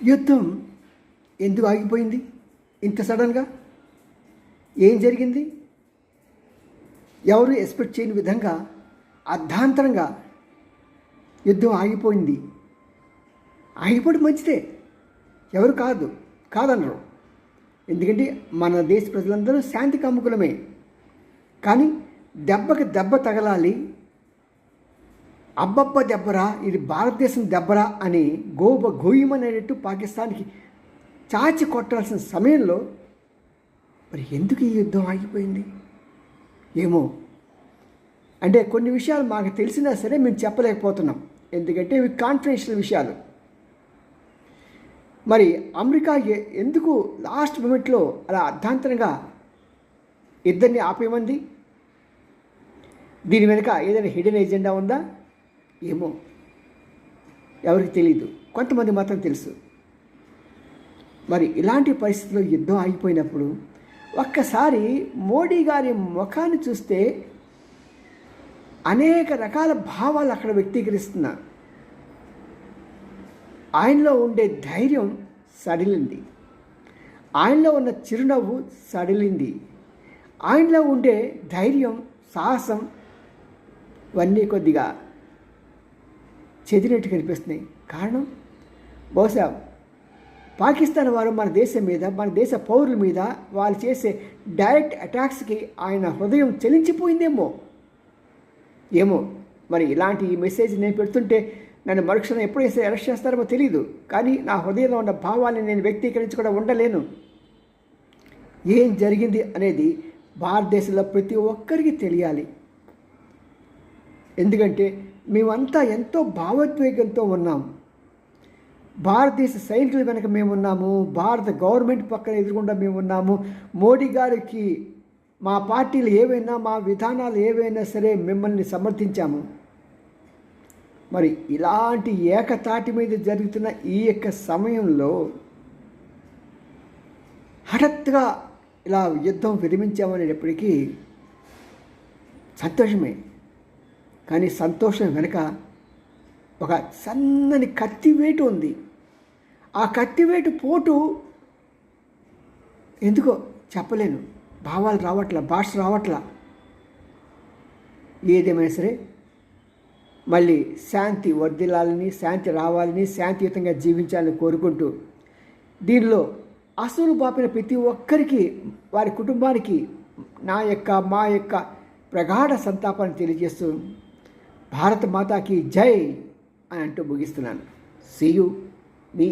యుద్ధం ఎందుకు ఆగిపోయింది? ఇంత సడన్గా? ఏం జరిగింది? ఎవరు ఎక్స్పెక్ట్ చేయని విధంగా అర్ధాంతరంగా యుద్ధం ఆగిపోయింది? ఆగిపోవడం మంచిదే. ఎవరు కాదు కాదనరు ఎందుకంటే మన దేశ ప్రజలందరూ శాంతి కాముకులమే కానీ దెబ్బకి దెబ్బ తగలాలి అబ్బబ్బ దెబ్బరా ఇది భారతదేశం దెబ్బరా అని గోబ గోయమనేటట్టు పాకిస్తాన్కి చాచి కొట్టాల్సిన సమయంలో మరి ఎందుకు ఈ యుద్ధం ఆగిపోయింది? ఏమో. అంటే కొన్ని విషయాలు మాకు తెలిసినా సరే మేము చెప్పలేకపోతున్నాం. ఎందుకంటే ఇవి కాన్ఫిడెన్షియల్ విషయాలు. మరి అమెరికా ఎందుకు లాస్ట్ మూమెంట్లో అలా అర్ధాంతరంగా ఇద్దరిని ఆపేమంది? దీని వెనుక ఏదైనా హిడెన్ ఎజెండా ఉందా? ఏమో? ఎవరికి తెలియదు కొంతమంది మాత్రం తెలుసు. మరి ఇలాంటి పరిస్థితుల్లో యుద్ధం ఆగిపోయినప్పుడు ఒక్కసారి మోడీ గారి ముఖాన్ని చూస్తే అనేక రకాల భావాలు అక్కడ వ్యక్తీకరిస్తున్నారు ఆయనలో ఉండే ధైర్యం సడిలింది. ఆయనలో ఉన్న చిరునవ్వు సడిలింది. ఆయనలో ఉండే ధైర్యం సాహసం ఇవన్నీ కొద్దిగా చెదిరినట్టు కనిపిస్తున్నాయి. కారణం? బహుశా పాకిస్తాన్ వారు మన దేశం మీద మన దేశ పౌరుల మీద వాళ్ళు చేసే డైరెక్ట్ అటాక్స్కి ఆయన హృదయం చలించిపోయిందేమో? ఏమో? మరి ఇలాంటి ఈ మెసేజ్ నేను పెడుతుంటే నన్ను మరుక్షణం ఎప్పుడైతే అరెస్ట్ చేస్తారో తెలియదు కానీ నా హృదయంలో ఉన్న భావాన్ని నేను వ్యక్తీకరించకుండా ఉండలేను. ఏం జరిగింది అనేది భారతదేశంలో ప్రతి ఒక్కరికి తెలియాలి. ఎందుకంటే మేమంతా ఎంతో భావోద్వేగంతో ఉన్నాం. భారతదేశ సైనికులు వెనక మేము ఉన్నాము భారత గవర్నమెంట్ పక్కన ఎదురుకుండా మేము ఉన్నాము మోడీ గారికి మా పార్టీలు ఏవైనా మా విధానాలు ఏవైనా సరే మిమ్మల్ని సమర్థించాము. మరి ఇలాంటి ఏకతాటి మీద జరుగుతున్న ఈ యొక్క సమయంలో హఠత్గా ఇలా యుద్ధం విరమించామనేటప్పటికీ సంతోషమే. కానీ సంతోషం వెనుక ఒక సన్నని కత్తివేటు ఉంది. ఆ కత్తివేటు పోటు ఎందుకో చెప్పలేను. భావాలు రావట్లా భాష రావట్లా. ఏదేమైనా సరే మళ్ళీ శాంతి వర్ధిల్లాలని శాంతి రావాలని శాంతియుతంగా జీవించాలని కోరుకుంటూ దీనిలో అసలు బాపిన ప్రతి ఒక్కరికి వారి కుటుంబానికి నా యొక్క మా యొక్క ప్రగాఢ సంతాపాన్ని తెలియజేస్తూ భారత మాతాకి జై అని అంటూ ముగిస్తున్నాను. సీయు మీ